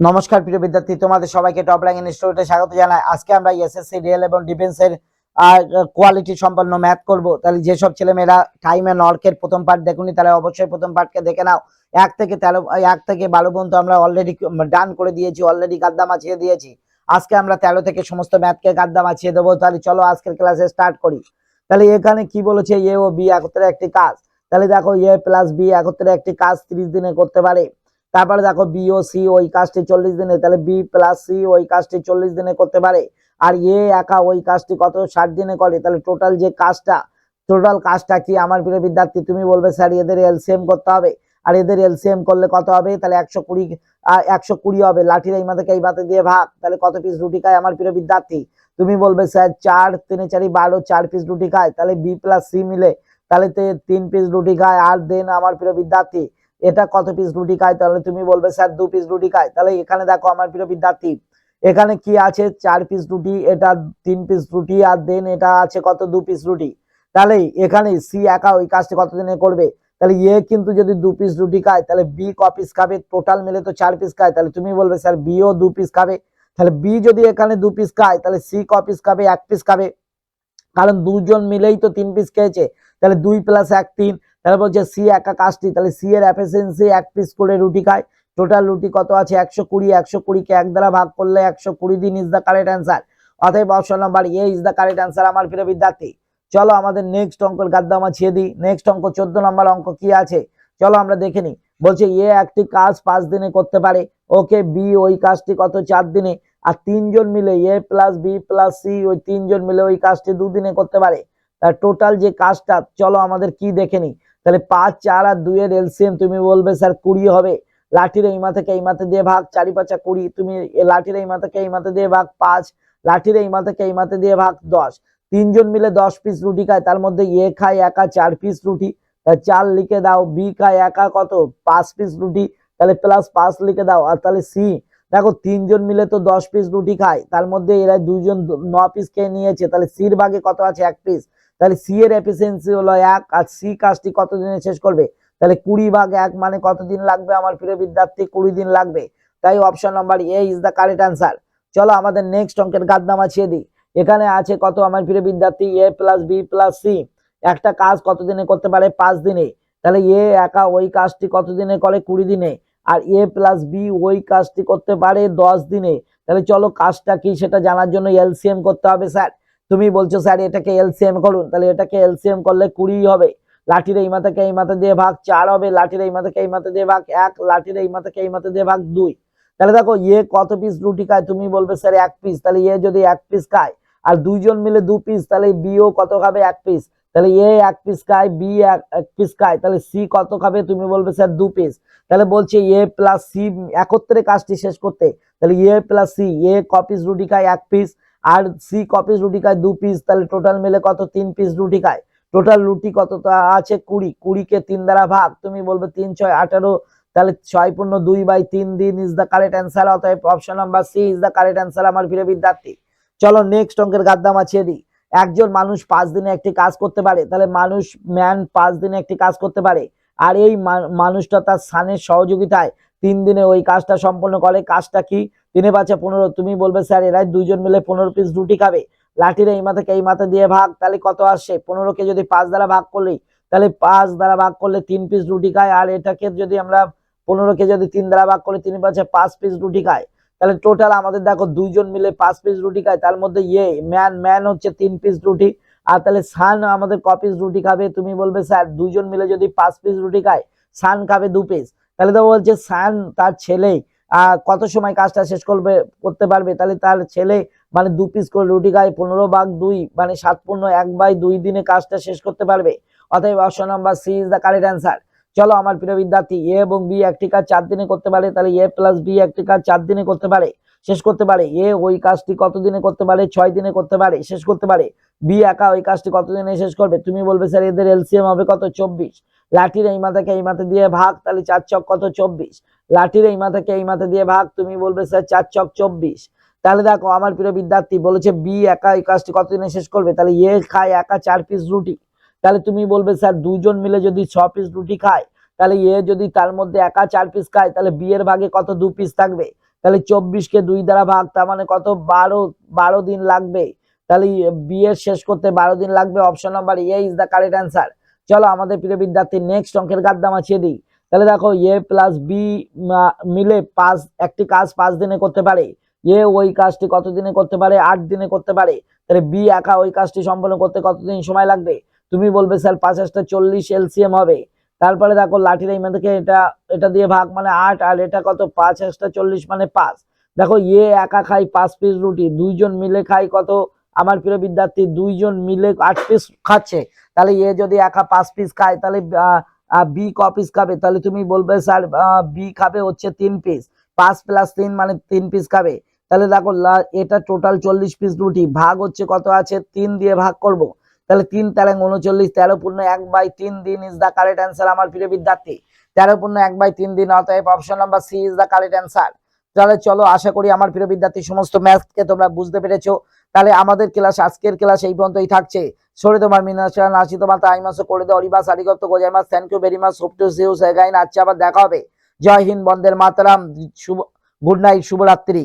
নমস্কার প্রিয় বিদ্যার্থী, তোমাদের সবাইকে টপ র্যাঙ্ক ইনস্টিটিউটে স্বাগত জানাই। আজকে আমরা এসএসসি রিয়েল এবং ডিফেন্সের কোয়ালিটি সম্পন্ন ম্যাথ করব। তাহলে যেসব ছেলেমেয়েরা টাইম এন্ড অর্কের প্রথম পার্ট দেখুনি তাহলে অবশ্যই প্রথম পার্টকে দেখে নাও। এক থেকে তেরো, এক থেকে বারো পর্যন্ত আমরা অলরেডি ডান করে দিয়েছি অলরেডি গাদ্দা মাছিয়ে দিয়েছি। আজকে আমরা তেরো থেকে সমস্ত ম্যাথকে গাদ্দা মাছিয়ে দেবো। তাহলে চলো আজকের ক্লাসে স্টার্ট করি। তাহলে এখানে কি বলেছে? এ ও বি একত্রে একটি কাজ। তাহলে দেখো এ প্লাস বি একত্রে একটি কাজ ত্রিশ দিনে করতে পারে। তারপরে দেখো বি ও সি ওই কাজটি চল্লিশ দিনে, তাহলে বি প্লাস সি ওই কাজটি চল্লিশ দিনে করতে পারে। আর এ একা ওই কাজটি কত? ষাট দিনে করে। তাহলে টোটাল যে কাজটা টোটাল কাজটা কি? আমার প্রিয় বিদ্যার্থী, তুমি বলবে, স্যার, এদের এলসিএম করতে হবে। আর এদের এলসিএম করলে কত হবে? তাহলে একশো কুড়ি একশো কুড়ি হবে। লাঠির এই মাথাকে এই মাথা দিয়ে ভাগ। তাহলে কত পিস রুটি খায় আমার প্রিয় বিদ্যার্থী? তুমি বলবে, স্যার, চার, তিনে, চারি, বারো, চার পিস রুটি খায়। তাহলে বি প্লাস সি মিলে, তাহলে তিন পিস রুটি খায়। আর দেন আমার প্রিয় বিদ্যার্থী এটা কত পিস রুটি খায়? তাহলে তুমি বলবে, স্যার, দু পিস রুটি খায়। তাহলে এখানে দেখো আমার প্রিয় বিদ্যার্থী, এখানে কি আছে? চার পিস রুটি, এটা তিন পিস রুটি, আর দেন এটা আছে কত? দু পিস রুটি। তাহলে এখানে সি একা ওই কাজটা কতদিনে করবে? তাহলে এ কিন্তু যদি দু পিস রুটি খায়, তাহলে বি ক পিস খাবে? টোটাল মিলে তো চার পিস খায়। তাহলে তুমি বলবে, স্যার বিও দু পিস খাবে। তাহলে বি যদি এখানে দু পিস খায়, তাহলে সি ক পিস খাবে? এক পিস খাবে। কারণ দুজন মিলেই তো তিন পিস খেয়েছে। তাহলে দুই প্লাস এক তিন তাহলে বলছে সি একা কাজটি, তাহলে সি এর এফিসিয়েন্সি এক পিস করে রুটি খায়। টোটাল রুটি কত আছে? একশো কুড়ি, একশো কুড়িকে এক দ্বারা ভাগ করলে একশো কুড়ি দিন ইজ দ্য কারেক্ট অ্যান্সার অতএব option number A is the correct answer আমার প্রিয় বিদ্যার্থী। চলো আমাদের নেক্সট অঙ্কের গাদ্দা মাছিয়ে দিই। নেক্সট অঙ্ক, চোদ্দ নম্বর অঙ্ক কি আছে? চলো আমরা দেখে নিই। বলছে এ একটি কাজ পাঁচ দিনে করতে পারে। ওকে বি ওই কাজটি কত? চার দিনে। আর তিনজন মিলে A plus B plus C ওই তিনজন মিলে ওই কাজটি দুদিনে করতে পারে। তার টোটাল যে কাজটা, চলো আমাদের কি দেখে নিই। তাহলে পাঁচ, চার আর দুইয়ের এলসিএম তুমি বলবে, স্যার, কুড়ি হবে। লাঠির এই মাথাকে এই মাথা দিয়ে ভাগ, চারি পাঁচা কুড়ি। তুমি লাঠির এই মাথাকে এই মাথা দিয়ে ভাগ, পাঁচ। লাঠির এই মাথাকে এই মাথা দিয়ে ভাগ, দশ। তিনজন মিলে দশ পিস রুটি খায়, তার মধ্যে এ খায় একা চার পিস রুটি। তা চার লিখে দাও, বি খায় একা কত? পাঁচ পিস রুটি। তাহলে প্লাস পাঁচ লিখে দাও, আর তাহলে সি। দেখো, তিনজন মিলে তো দশ পিস রুটি খায়, তার মধ্যে এরা দুজন ন পিস খেয়ে নিয়েছে, তাহলে সির ভাগে কত আছে? এক পিস তাহলে সি এর এফিসিয়েন্সি হলো এক আর সি কাজটি কতদিনে শেষ করবে? তাহলে কুড়ি ভাগ এক মানে কতদিন লাগবে আমার প্রিয় বিদ্যার্থী? কুড়ি দিন লাগবে। তাই option number A is the correct answer চলো আমাদের নেক্সট অঙ্কের গাদ্দা মাছিয়ে দিই। এখানে আছে কত আমার প্রিয় বিদ্যার্থী? A plus B plus C একটা কাজ কতদিনে করতে পারে? পাঁচ দিনে। তাহলে এ একা ওই কাজটি কতদিনে করে? কুড়ি দিনে। আর এ প্লাস বি ওই কাজটি করতে পারে দশ দিনে। তাহলে চলো কাজটা কি সেটা জানার জন্য এলসিএম করতে হবে, স্যার। তুমি বলছো, স্যার, এটাকে এলসিএম করুন। তাহলে এটাকে এলসিএম করলে কুড়ি হবে। লাঠির এই মাথাকে এই মাথা দিয়ে ভাগ চার হবে। লাঠির এই মাথাকে এই মাথা দিয়ে ভাগ এক। লাঠির এই মাথাকে এই মাথা দিয়ে ভাগ দুই। তাহলে দেখো ইয়ে কত পিস রুটি খায়? তুমি বলবে, স্যার, এক পিস তাহলে ইয়ে যদি এক পিস খায়, আর দুইজন মিলে দু পিস তাহলে বিও কত খাবে? এক পিস তাহলে এ এক পিস খায়, বি এক পিস খায়। তাহলে সি কত খাবে? তুমি বলবে, স্যার, দু পিস তাহলে বলছে, এ প্লাস সি, একত্রে কাজটি শেষ করতে। তাহলে এ প্লাস সি, এ ক পিস রুটি খায়? এক পিস আর সি কপিস রুটি খায় দু পিস তাহলে টোটাল মিলে কত? তিন পিস রুটি খায়। টোটাল রুটি কত আছে? কুড়ি। কুড়িকে তিন দ্বারা ভাগ, তুমি বলবে তিন, ছয়, আঠারো, তাহলে ছয় পূর্ণ দুই বাই তিন দিন ইজ দ্য কারেক্ট অ্যান্সার অতএব option number C is the correct answer আমার প্রিয় বিদ্যার্থী। চলো নেক্সট অঙ্কের গাদ্দা মাছিয়ে দিই। একজন মানুষ পাঁচ দিনে একটি কাজ করতে পারে, তাহলে মানুষ ম্যান পাঁচ দিনে একটি কাজ করতে পারে। আর এই মানুষটা তার স্থানের সহযোগিতায় তিন দিনে ওই কাজটা সম্পন্ন করে। কাজটা কি? তিনে পাঁচে পনেরো, তুমি বলবে, স্যার, এরাই দুইজন মিলে পনেরো পিস রুটি খাবে। লাঠির এই মাথাকে এই মাথা দিয়ে ভাগ, তাহলে কত আসছে পনেরোকে যদি পাঁচ দ্বারা ভাগ করলি, তাহলে পাঁচ দ্বারা ভাগ করলে তিন পিস রুটি খায়। আর এটাকে যদি আমরা পনেরোকে যদি তিন দ্বারা ভাগ করি, তিন পাঁচে পাঁচ পিস রুটি খায়। তাহলে টোটাল আমাদের দেখো, দুইজন মিলে পাঁচ পিস রুটি খায়। তার মধ্যে ইয়ে ম্যান ম্যান হচ্ছে তিন পিস রুটি। আর তাহলে সান আমাদের ক পিস রুটি খাবে? তুমি বলবে, স্যার, দুইজন মিলে যদি পাঁচ পিস রুটি খায়, সান খাবে দু পিস তাহলে তো বলছে সান তার ছেলে, আহ, কত সময় কাজটা শেষ করবে, করতে পারবে? তাহলে তার ছেলে মানে দু পিস করে রুটি খায় পনেরো ভাগ, দুই মানে সাত পূর্ণ এক বাই দুই দিনে কাজটা শেষ করতে পারবে। অতএব option number C is the correct answer চলো আমার প্রিয় বিদ্যার্থী এ এবং বি একটি কাজ চার দিনে করতে পারে, তাহলে এ প্লাস বি একটি কাজ চার দিনে করতে পারে, শেষ করতে পারে এ ওই কাজটি কতদিনে করতে পারে, ছয় দিনে করতে পারে, শেষ করতে পারে বি একা ওই কাজটি কতদিনে শেষ করবে, তুমি বলবে স্যার এদের এলসিএম হবে কত, চব্বিশ, লাঠির এই মাথাকে এই মাথা দিয়ে ভাগ, তাহলে চার চক কত, চব্বিশ, লাঠির এই মাথাকে এই মাথা দিয়ে ভাগ, তুমি বলবে স্যার চার চক চব্বিশ, তাহলে দেখো, আমার প্রিয় বিদ্যার্থী বলেছে বি একা এই কাজটি কতদিনে শেষ করবে, তাহলে এ খায় একা চার পিস রুটি তাহলে তুমি বলবে, স্যার, দুজন মিলে যদি ছ পিস রুটি খায়, তাহলে এ যদি তার মধ্যে একা চার পিস খায়, তাহলে বিয়ের ভাগে কত দু পিস থাকবে? তাহলে চব্বিশকে দুই দ্বারা ভাগ, তার মানে কত? বারো বারো দিন লাগবে। তাহলে বিয়ের শেষ করতে বারো দিন লাগবে। Option number A is the correct answer চলো, আমাদের প্রিয় বিদ্যার্থী নেক্সট অঙ্কের গাদ্দাম আছিয়ে দিই। তাহলে দেখো এ প্লাস বি মিলে পাঁচ, একটি কাজ পাঁচ দিনে করতে পারে। এ ওই কাজটি কত দিনে করতে পারে? আট দিনে করতে পারে। তাহলে বি একা ওই কাজটি সম্পন্ন করতে কতদিন সময় লাগবে? তুমি বলবে, স্যার পাঁচাশটা চল্লিশ এলসিএম হবে। তারপরে দেখো, লাঠির এই থেকে এটা এটা দিয়ে ভাগ মানে আট, আর এটা কত? পাঁচ একটা চল্লিশ মানে পাঁচ। দেখো এ একা খাই পাঁচ পিস রুটি, দুইজন মিলে খাই কত? আমার প্রিয় বিদ্যার্থী, দুইজন মিলে আট পিস খাচ্ছে। তাহলে এ যদি একা পাঁচ পিস খায়, তাহলে বি ক পিস খাবে? তাহলে তুমি বলবে, স্যার বি খাবে হচ্ছে তিন পিস পাঁচ প্লাস তিন মানে তিন পিস খাবে। তাহলে দেখো এটা টোটাল চল্লিশ পিস রুটি। ভাগ হচ্ছে কত আছে? তিন দিয়ে ভাগ করব। তাহলে তিন তেরো উনচল্লিশ, তেরো পূর্ণ এক বাই তিন দিন ইজ দ্য কারেক্ট অ্যান্সার আমার প্রিয় বিদ্যার্থী। তেরো পূর্ণ এক বাই তিন দিন, অতএব option number C is the correct answer তাহলে চলো আশা করি আমার প্রিয় বিদ্যার্থী সমস্ত ম্যাথকে তোমরা বুঝতে পেরেছ। তাহলে আমাদের ক্লাস আজকের ক্লাস এই পর্যন্তই থাকছে। সরে তোমার মিনাশান আসি তোমার তাই মাসও করে দেওয়া অরিবাস আরিগত গোজাইমাস thank you very much hope to see again আচ্ছা আবার দেখা হবে। জয় হিন্দ, বন্দের মাতারাম, শুভ গুড নাইট শুভরাত্রি।